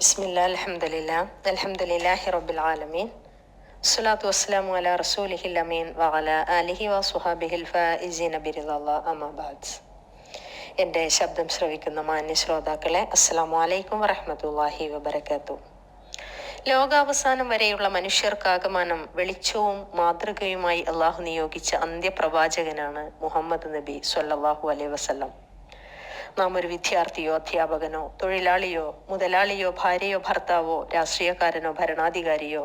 ബിസ്മില്ലാ റബ്ബിൽ ആലമീൻ. സ്വലാത്തു അമീൻ എന്റെ ശബ്ദം ശ്രവിക്കുന്ന മാന്യ ശ്രോതാക്കളെ അസ്സാം വലൈക്കും വറഹമത്തല്ലാഹി വബർക്കാത്തു ലോകാവസാനം വരെയുള്ള മനുഷ്യർക്കാകമാനം വെളിച്ചവും മാതൃകയുമായി അള്ളാഹു നിയോഗിച്ച അന്ത്യപ്രവാചകനാണ് മുഹമ്മദ് നബി സൊല്ലാഹു അലൈ വസല്ലം. നാം ഒരു വിദ്യാർത്ഥിയോ അധ്യാപകനോ തൊഴിലാളിയോ മുതലാളിയോ ഭാര്യയോ ഭർത്താവോ രാഷ്ട്രീയക്കാരനോ ഭരണാധികാരിയോ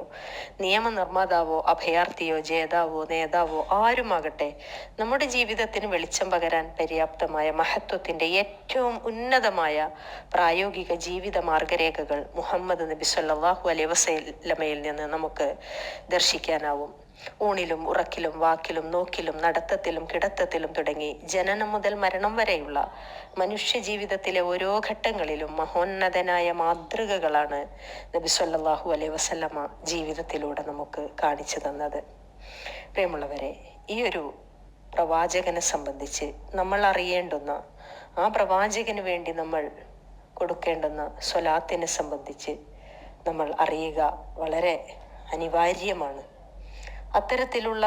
നിയമനിർമ്മാതാവോ അഭയാർത്ഥിയോ ജേതാവോ നേതാവോ ആരുമാകട്ടെ നമ്മുടെ ജീവിതത്തിന് വെളിച്ചം പകരാൻ പര്യാപ്തമായ മഹത്വത്തിന്റെ ഏറ്റവും ഉന്നതമായ പ്രായോഗിക ജീവിത മാർഗരേഖകൾ മുഹമ്മദ് നബി സല്ലല്ലാഹു അലൈഹി വസല്ലമയിൽ നിന്ന് നമുക്ക് ദർശിക്കാനാവും. ഊണിലും ഉറക്കിലും വാക്കിലും നോക്കിലും നടത്തത്തിലും കിടത്തത്തിലും തുടങ്ങി ജനനം മുതൽ മരണം വരെയുള്ള മനുഷ്യ ജീവിതത്തിലെ ഓരോ ഘട്ടങ്ങളിലും മഹോന്നതനായ മാതൃകകളാണ് നബി സല്ലാഹു അലൈ വസല്ലമ ജീവിതത്തിലൂടെ നമുക്ക് കാണിച്ചു തന്നത്. പ്രിയമുള്ളവരെ ഈ ഒരു പ്രവാചകനെ സംബന്ധിച്ച് നമ്മൾ അറിയേണ്ടുന്ന ആ പ്രവാചകന് വേണ്ടി നമ്മൾ കൊടുക്കേണ്ടുന്ന സ്വലാത്തിനെ സംബന്ധിച്ച് നമ്മൾ അറിയുക വളരെ അനിവാര്യമാണ്. അത്തരത്തിലുള്ള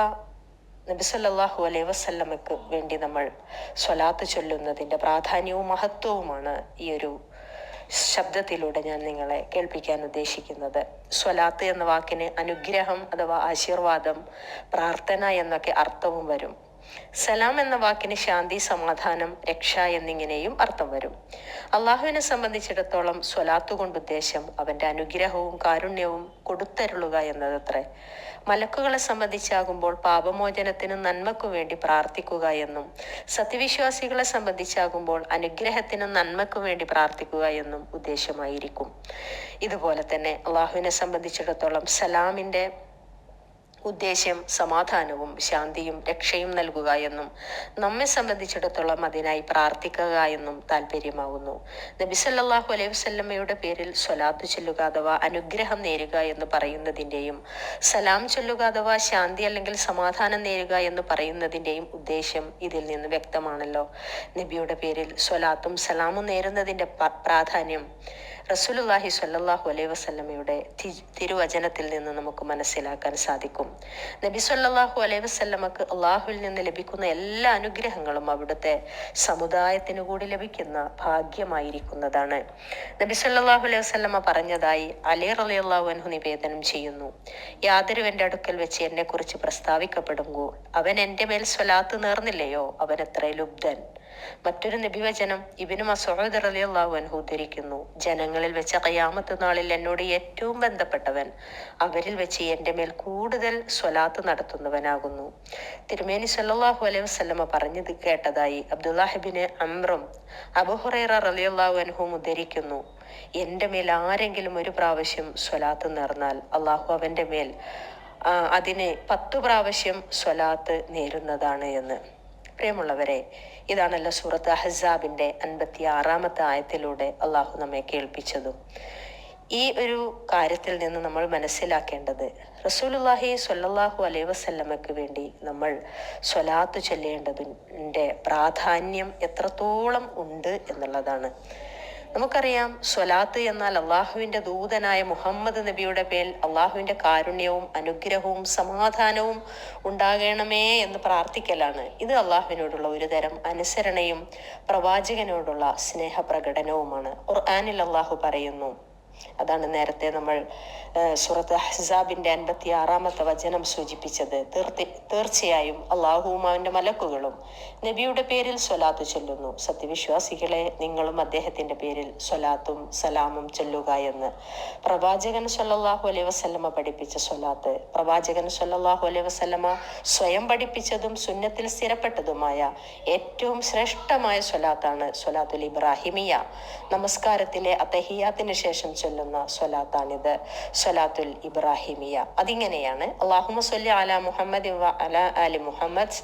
നബിസല്ലാഹു അലൈ വസല്ലമക്ക് വേണ്ടി നമ്മൾ സ്വലാത്ത് ചൊല്ലുന്നതിന്റെ പ്രാധാന്യവും മഹത്വവുമാണ് ഈ ഒരു ശബ്ദത്തിലൂടെ ഞാൻ നിങ്ങളെ കേൾപ്പിക്കാൻ ഉദ്ദേശിക്കുന്നത്. സ്വലാത്ത് എന്ന വാക്കിന് അനുഗ്രഹം അഥവാ ആശീർവാദം പ്രാർത്ഥന എന്നൊക്കെ അർത്ഥവും വരും. സലാം എന്ന വാക്കിന് ശാന്തി സമാധാനം രക്ഷ എന്നിങ്ങനെയും അർത്ഥം വരും. അള്ളാഹുവിനെ സംബന്ധിച്ചിടത്തോളം സ്വലാത്തു കൊണ്ട് ഉദ്ദേശം അവന്റെ അനുഗ്രഹവും കാരുണ്യവും കൊടുത്തരുളുക എന്നതത്രേ. മലക്കുകളെ സംബന്ധിച്ചാകുമ്പോൾ പാപമോചനത്തിനും നന്മക്കു വേണ്ടി പ്രാർത്ഥിക്കുക എന്നും സത്യവിശ്വാസികളെ സംബന്ധിച്ചാകുമ്പോൾ അനുഗ്രഹത്തിനും നന്മക്കു വേണ്ടി പ്രാർത്ഥിക്കുക എന്നും ഉദ്ദേശമായിരിക്കും. ഇതുപോലെ തന്നെ അള്ളാഹുവിനെ സംബന്ധിച്ചിടത്തോളം സലാമിന്റെ ഉദ്ദേശ്യം സമാധാനവും ശാന്തിയും രക്ഷയും നൽകുക എന്നും നമ്മെ സംബന്ധിച്ചിടത്തോളം അതിനായി പ്രാർത്ഥിക്കുക എന്നും താല്പര്യമാകുന്നു നബിസല്ലാഹു അലൈഹി വസല്ലമയുടെ പേരിൽ സ്വലാത്ത് ചൊല്ലുക അഥവാ അനുഗ്രഹം നേരുക എന്ന് പറയുന്നതിന്റെയും സലാം ചൊല്ലുക അഥവാ ശാന്തി അല്ലെങ്കിൽ സമാധാനം നേരുക എന്ന് പറയുന്നതിന്റെയും ഉദ്ദേശ്യം ഇതിൽ നിന്ന് വ്യക്തമാണല്ലോ. നബിയുടെ പേരിൽ സ്വലാത്തും സലാമും നേരുന്നതിന്റെ പ്രാധാന്യം റസൂലുള്ളാഹി സ്വല്ലാഹു അലൈഹി വസല്ലമയുടെ തിരുവചനത്തിൽ നിന്ന് നമുക്ക് മനസ്സിലാക്കാൻ സാധിക്കും. നബി സല്ലാഹു അലൈഹി വസല്ലമക്ക് അള്ളാഹുവിൽ നിന്ന് ലഭിക്കുന്ന എല്ലാ അനുഗ്രഹങ്ങളും അവിടുത്തെ സമുദായത്തിനു കൂടി ലഭിക്കുന്ന ഭാഗ്യമായിരിക്കുന്നതാണ്. നബി സല്ലാഹു അലൈഹി വസല്ലമ പറഞ്ഞതായി അലി റളിയല്ലാഹു അൻഹു നിവേദനം ചെയ്യുന്നു. യാതൊരുവന്റെ അടുക്കൽ വെച്ച് എന്നെ കുറിച്ച് പ്രസ്താവിക്കപ്പെടുമ്പോൾ അവൻ എന്റെ മേൽ സ്വലാത്ത് നേർന്നില്ലയോ? അവൻ എത്ര ലുബ്ധൻ. മറ്റൊരു നബിവചനം ഇബിനു മസൂദ് റളിയല്ലാഹു അൻഹു ഉദ്ധരിക്കുന്നു. ജനങ്ങളിൽ വെച്ച കയ്യാമത്ത് നാളിൽ എന്നോട് ഏറ്റവും ബന്ധപ്പെട്ടവൻ അവരിൽ വെച്ച് എന്റെ മേൽ കൂടുതൽ സ്വലാത്ത് നടത്തുന്നവനാകുന്നു. തിരുമേനി സല്ലാഹു അലൈഹി വസ്ലമ പറഞ്ഞത് കേട്ടതായി അബ്ദുല്ലാഹിബിന് അമ്രും അബുഹുറൈറ റളിയല്ലാഹു അൻഹും ഉദ്ധരിക്കുന്നു. എന്റെ മേൽ ആരെങ്കിലും ഒരു പ്രാവശ്യം സ്വലാത്ത് നേർന്നാൽ അള്ളാഹു അവന്റെ മേൽ അതിന് പത്തു പ്രാവശ്യം സ്വലാത്ത് നേരുന്നതാണ് എന്ന്. പ്രിയമുള്ളവരെ ഇതാണല്ലോ സൂറത്ത് അഹസാബിന്റെ അൻപത്തി ആറാമത്തെ ആയത്തിലൂടെ അള്ളാഹു നമ്മെ കേൾപ്പിച്ചതും. ഈ ഒരു കാര്യത്തിൽ നിന്ന് നമ്മൾ മനസ്സിലാക്കേണ്ടത് റസൂലുള്ളാഹി സ്വല്ലല്ലാഹു അലൈ വസല്ലമയ്ക്ക് വേണ്ടി നമ്മൾ സ്വലാത്ത് ചൊല്ലേണ്ടതിന്റെ പ്രാധാന്യം എത്രത്തോളം ഉണ്ട് എന്നുള്ളതാണ്. നമുക്കറിയാം സ്വലാത്ത് എന്നാൽ അള്ളാഹുവിന്റെ ദൂതനായ മുഹമ്മദ് നബിയുടെ പേൽ അള്ളാഹുവിന്റെ കാരുണ്യവും അനുഗ്രഹവും സമാധാനവും ഉണ്ടാകണമേ എന്ന് പ്രാർത്ഥിക്കലാണ്. ഇത് അള്ളാഹുവിനോടുള്ള ഒരു തരം അനുസരണയും പ്രവാചകനോടുള്ള സ്നേഹപ്രകടനവുമാണ്. ഖുർആാനിൽ അള്ളാഹു പറയുന്നു അതാണ് നേരത്തെ നമ്മൾ സുറത്ത് അഹ്സാബിന്റെ അൻപത്തി ആറാമത്തെ വചനം സൂചിപ്പിച്ചത്. തീർച്ചയായും അള്ളാഹുവും മലക്കുകളും നബിയുടെ പേരിൽ സ്വലാത്ത് ചൊല്ലുന്നു. സത്യവിശ്വാസികളെ നിങ്ങളും അദ്ദേഹത്തിന്റെ പേരിൽ സ്വലാത്തും സലാമും ചൊല്ലുക എന്ന്. പ്രവാചകൻ സല്ലല്ലാഹു അലൈ വസ്ലമ പഠിപ്പിച്ച സ്വലാത്ത്. പ്രവാചകൻ സല്ലല്ലാഹു അലൈ വസ്ലമ സ്വയം പഠിപ്പിച്ചതും സുന്നത്തിൽ സ്ഥിരപ്പെട്ടതുമായ ഏറ്റവും ശ്രേഷ്ഠമായ സ്വലാത്താണ് സ്വലാത്തുൽ ഇബ്രാഹിമിയ. നമസ്കാരത്തിലെ അത്തഹിയാത്തിന് ശേഷം ചൊല്ലുന്ന സ്വലാത്താണിത്. സ്വലാത്തുൽ ഇബ്രാഹിമിയ. അതിങ്ങനെയാണ്. അള്ളാഹുമ സൊല്ലി അല മുഹമ്മദ് അല ആലി മുഹമ്മദ്.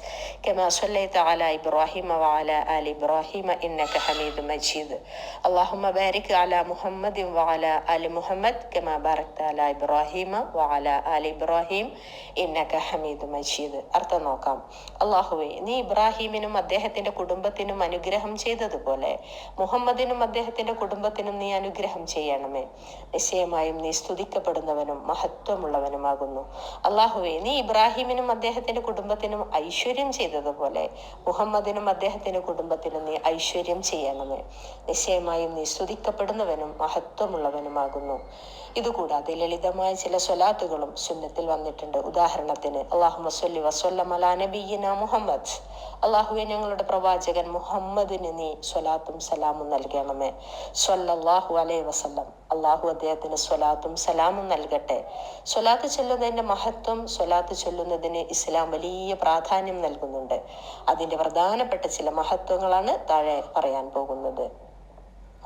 കമാ സ്വല്ലൈത അല ഇബ്രാഹിമ വ അല ആലി ഇബ്രാഹിമ ഇന്നക ഹമീദ് മജീദ്. അള്ളാഹുമ ബാരിക് അല മുഹമ്മദ് വ അല ആലി മുഹമ്മദ്. കമാ ബാരക്ത അല ഇബ്രാഹിമ വ അല ആലി ഇബ്രാഹിം ഇന്നക ഹമീദ് മജീദ്. അർത്ഥം നോക്കാം. അള്ളാഹുവെ നീ ഇബ്രാഹിമിനും അദ്ദേഹത്തിന്റെ കുടുംബത്തിനും അനുഗ്രഹം ചെയ്തതുപോലെ മുഹമ്മദിനും അദ്ദേഹത്തിന്റെ കുടുംബത്തിനും നീ അനുഗ്രഹം ചെയ്യണമേ. നിശ്ചയമായും നീ സ്തുതിക്കപ്പെടുന്നവനും മഹത്വമുള്ളവനുമാകുന്നു. അള്ളാഹുവെ നീ ഇബ്രാഹിമിനും അദ്ദേഹത്തിന്റെ കുടുംബത്തിനും ഐശ്വര്യം ചെയ്തതുപോലെ മുഹമ്മദിനും അദ്ദേഹത്തിന്റെ കുടുംബത്തിനും നീ ഐശ്വര്യം ചെയ്യണമേ. നിശ്ചയമായും നീ സ്തുതിക്കപ്പെടുന്നവനും മഹത്വമുള്ളവനുമാകുന്നു. ഇതുകൂടാതെ ലളിതമായ ചില സ്വലാത്തുകളും സുന്നത്തിൽ വന്നിട്ടുണ്ട്. ഉദാഹരണത്തിന് അള്ളാഹു മുഹമ്മദ്. അള്ളാഹുവെ ഞങ്ങളുടെ പ്രവാചകൻ മുഹമ്മദിന് നീ സ്വലാത്തും സലാമും നൽകണമേ. സ്വല്ലല്ലാഹു അലൈ വസല്ലം. അള്ളാഹു അദ്ദേഹത്തിന് സ്വലാത്തും സലാമും നൽകട്ടെ. സ്വലാത്ത് ചൊല്ലുന്നതിന്റെ മഹത്വം സ്വലാത്ത് ചൊല്ലുന്നതിന് ഇസ്ലാം വലിയ പ്രാധാന്യം നൽകുന്നുണ്ട്. അതിന്റെ പ്രധാനപ്പെട്ട ചില മഹത്വങ്ങളാണ് താഴെ പറയാൻ പോകുന്നത്.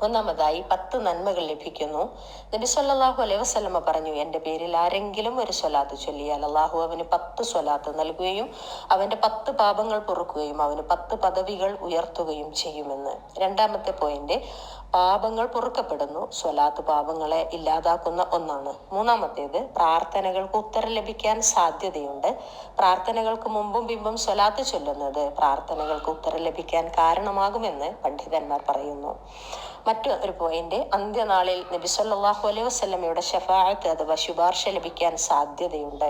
ഒന്നാമതായി പത്ത് നന്മകൾ ലഭിക്കുന്നു. നബി സല്ലാഹു അലൈഹി വസ്ലമ പറഞ്ഞു എന്റെ പേരിൽ ആരെങ്കിലും ഒരു സ്വലാത്ത് ചൊല്ലിയാൽ അള്ളാഹു അവന് പത്ത് സ്വലാത്ത് നൽകുകയും അവന്റെ പത്ത് പാപങ്ങൾ പൊറുക്കുകയും അവന് പത്ത് പദവികൾ ഉയർത്തുകയും ചെയ്യുമെന്ന്. രണ്ടാമത്തെ പോയിന്റ് പാപങ്ങൾ പൊറുക്കപ്പെടുന്നു സ്വലാത്ത് പാപങ്ങളെ ഇല്ലാതാക്കുന്ന ഒന്നാണ്. മൂന്നാമത്തേത് പ്രാർത്ഥനകൾക്ക് ഉത്തരം ലഭിക്കാൻ സാധ്യതയുണ്ട്. പ്രാർത്ഥനകൾക്ക് മുമ്പും പിമ്പും സ്വലാത്ത് ചൊല്ലുന്നത് പ്രാർത്ഥനകൾക്ക് ഉത്തരം ലഭിക്കാൻ കാരണമാകുമെന്ന് പണ്ഡിതന്മാർ പറയുന്നു. മറ്റു ഒരു പോയിന്റ് അന്ത്യനാളിൽ നബി സല്ലല്ലാഹു അലൈഹി വസല്ലമയുടെ ഷഫാഅത്ത് അഥവാ ശുപാർശ ലഭിക്കാൻ സാധ്യതയുണ്ട്.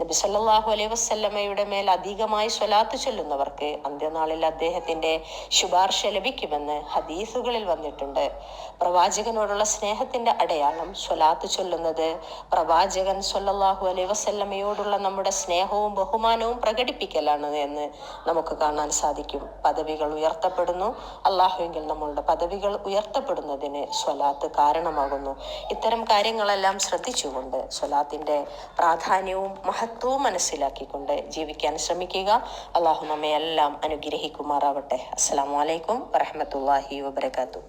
നബി സല്ലല്ലാഹു അലൈഹി വസല്ലമയുടെ മേൽ അധികമായി സ്വലാത്ത് ചൊല്ലുന്നവർക്ക് അന്ത്യനാളിൽ അദ്ദേഹത്തിന്റെ ശുപാർശ ലഭിക്കുമെന്ന് ഹദീസുകളിൽ വന്നിട്ടുണ്ട്. പ്രവാചകനോടുള്ള സ്നേഹത്തിന്റെ അടയാളം സ്വലാത്ത് ചൊല്ലുന്നത് പ്രവാചകൻ സല്ലല്ലാഹു അലൈഹി വസല്ലമയോടുള്ള നമ്മുടെ സ്നേഹവും ബഹുമാനവും പ്രകടിപ്പിക്കലാണ് എന്ന് നമുക്ക് കാണാൻ സാധിക്കും. പദവികൾ ഉയർത്തപ്പെടുന്നു. അള്ളാഹുവെങ്കിൽ നമ്മളുടെ പദവികൾ ഉയർത്തപ്പെടുന്നതിന് സ്വലാത്ത് കാരണമാകുന്നു. ഇത്തരം കാര്യങ്ങളെല്ലാം ശ്രദ്ധിച്ചുകൊണ്ട് സ്വലാത്തിന്റെ പ്രാധാന്യവും മഹത്വവും മനസ്സിലാക്കിക്കൊണ്ട് ജീവിക്കാൻ ശ്രമിക്കുക. അള്ളാഹു നമ്മയെല്ലാം അനുഗ്രഹിക്കുമാറാവട്ടെ. അസ്സാം വലൈക്കും വറഹമത്തല്ലാഹി വബർക്കാത്തു